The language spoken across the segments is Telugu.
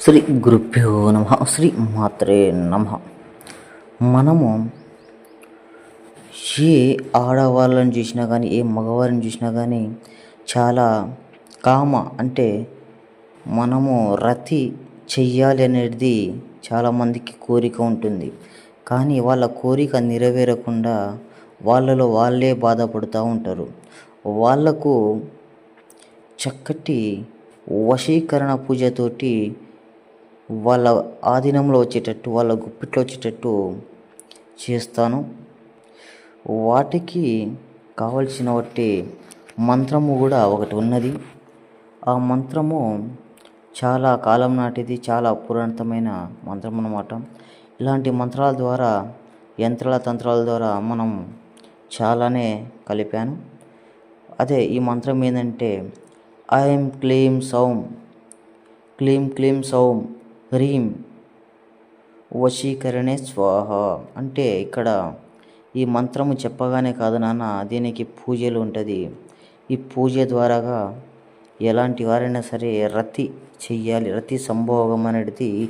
శ్రీ గురుభ్యో నమ. శ్రీ మాత్రే నమ. మనము ఏ ఆడవాళ్ళని చూసినా కానీ ఏ మగవారిని చూసినా కానీ చాలా కామ అంటే మనము రతి చెయ్యాలి అనేది చాలామందికి కోరిక ఉంటుంది. కానీ వాళ్ళ కోరిక నెరవేరకుండా వాళ్ళలో వాళ్ళే బాధపడుతూ ఉంటారు. వాళ్ళకు చక్కటి వశీకరణ పూజతోటి వాళ్ళ ఆధీనంలో వచ్చేటట్టు వాళ్ళ గుప్పిట్లో వచ్చేటట్టు చేస్తాను. వాటికి కావలసిన ఒకటి మంత్రము కూడా ఒకటి ఉన్నది. ఆ మంత్రము చాలా కాలం నాటిది చాలా పురాతనమైన మంత్రం అన్నమాట. ఇలాంటి మంత్రాల ద్వారా యంత్రాల తంత్రాల ద్వారా మనం చాలానే కలిపాను. అదే ఈ మంత్రం ఏంటంటే ఐఎమ్ క్లీం సౌం క్లీం క్లీం సౌం హ్రీం వశీకరణే స్వాహ. అంటే ఇక్కడ ఈ మంత్రము చెప్పగానే కాదు నాన్న దీనికి పూజలు ఉంటుంది. ఈ పూజ ద్వారాగా ఎలాంటి వారైనా సరే రతి చెయ్యాలి. రతి సంభోగం అనేది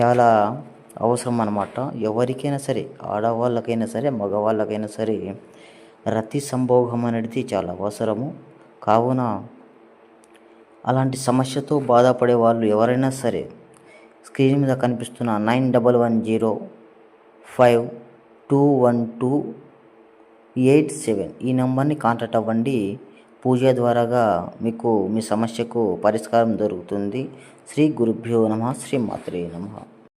చాలా అవసరం అన్నమాట. ఎవరికైనా సరే ఆడవాళ్ళకైనా సరే మగవాళ్ళకైనా సరే రతి సంభోగం అనేది చాలా అవసరము. కావున అలాంటి సమస్యతో బాధపడే వాళ్ళు ఎవరైనా సరే స్క్రీన్ మీద కనిపిస్తున్న nine double one zero five two one two eight seven ఈ నెంబర్ని కాంటాక్ట్ అవ్వండి. పూజ ద్వారాగా మీకు మీ సమస్యకు పరిష్కారం దొరుకుతుంది. శ్రీ గురుభ్యో నమ. శ్రీ మాత్రే నమ.